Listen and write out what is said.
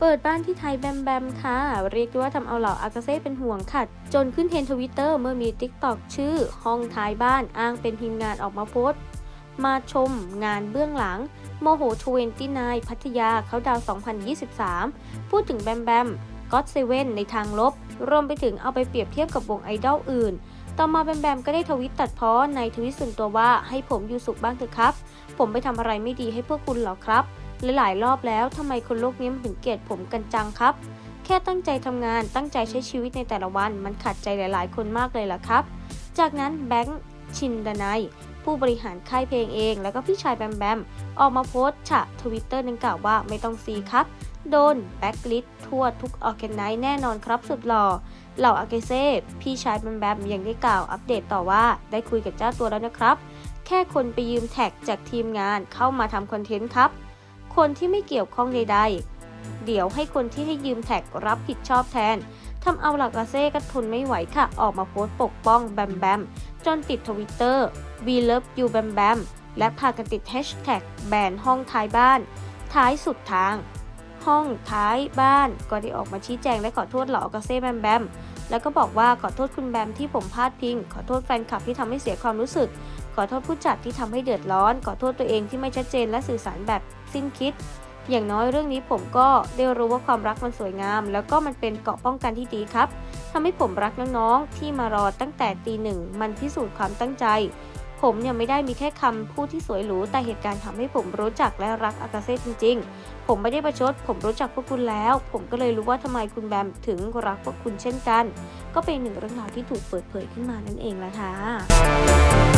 เปิดบ้านที่ไทยแบมแบมค่ะ เรียกได้ว่าทำเอาเหล่าอากาเซ่เป็นห่วงค่ะ จนขึ้นเทรนทวิตเตอร์เมื่อมีติ๊กต็อกชื่อ ห้องท้ายบ้านอ้างเป็นทีมงานออกมาโพสต์ มาชมงานเบื้องหลัง โมโห29พัทยาเขาดาว 2023 พูดถึงแบมแบมก็อตเซเว่นในทางลบ รวมไปถึงเอาไปเปรียบเทียบกับวงไอดอลอื่น ต่อมาแบมแบมก็ได้ทวิตตัดพ้อในทวิตส่วนตัวว่าให้ผมอยู่สุขบ้างเถอะครับ ผมไปทำอะไรไม่ดีให้พวกคุณหรอครับ หลายๆรอบแล้วทำไมคนโลกนี้มันถึงเกลียดผมกันจังครับ แค่ตั้งใจทำงานตั้งใจใช้ชีวิตในแต่ละวัน มันขัดใจหลาย ๆ คนมากเลยล่ะครับ จากนั้นแบงค์ชินดนัยผู้บริหารค่ายเพลงเอง แล้วก็พี่ชายแบมแบม ออกมาโพสต์ฉะทวิตเตอร์ดังกล่าวว่าไม่ต้องซีครับ โดนแบ็กลิสทั่วทุกออแกไนซ์แน่นอนครับสุดหล่อเหล่าอาเกเซ่พี่ชายแบมแบมยังได้กล่าวอัปเดตต่อว่าได้คุยกับเจ้าตัวแล้วนะครับ แค่คนไปยืมแท็กจากทีมงานเข้ามาทำคอนเทนต์ครับ คนที่ไม่เกี่ยวข้องใดๆ เดี๋ยวให้คนที่ให้ยืมแท็กรับผิดชอบแทนทำเอาหลักอาเซ่ก็ทนไม่ไหวค่ะ ออกมาโพสต์ปกป้องแบมแบมจนติดทวิตเตอร์ We love you แบมแบมและพากันติดแฮชแท็กแบนห้องท้ายบ้าน ท้ายสุดทาง ห้องท้ายบ้านก็ได้ออกมาชี้แจงและขอโทษเหล่าอกาเซ่แบมแบมแล้วก็บอกว่าขอโทษคุณแบมที่ผมพลาดพิง ขอโทษแฟนคลับที่ทำให้เสียความรู้สึก ขอโทษผู้จัดที่ทำให้เดือดร้อน ขอโทษตัวเองที่ไม่ชัดเจนและสื่อสารแบบสิ้นคิด อย่างน้อยเรื่องนี้ผมก็ได้รู้ว่าความรักมันสวยงาม แล้วก็มันเป็นเกราะป้องกันที่ดีครับทำให้ผมรักน้องๆที่มารอตั้งแต่ตีหนึ่งมันพิสูจน์ความตั้งใจ ผมเนี่ยไม่ได้มีแค่คำพูดที่สวยหรูแต่เหตุการณ์ทำให้ผมรู้จักและรักอากาเซ่จริง ๆ ผมไม่ได้ประชด ผมรู้จักพวกคุณแล้ว ผมก็เลยรู้ว่าทำไมคุณแบมถึงรักพวกคุณเช่นกัน ก็เป็นหนึ่งเรื่องราวที่ถูกเปิดเผยขึ้นมานั่นเองละค่ะ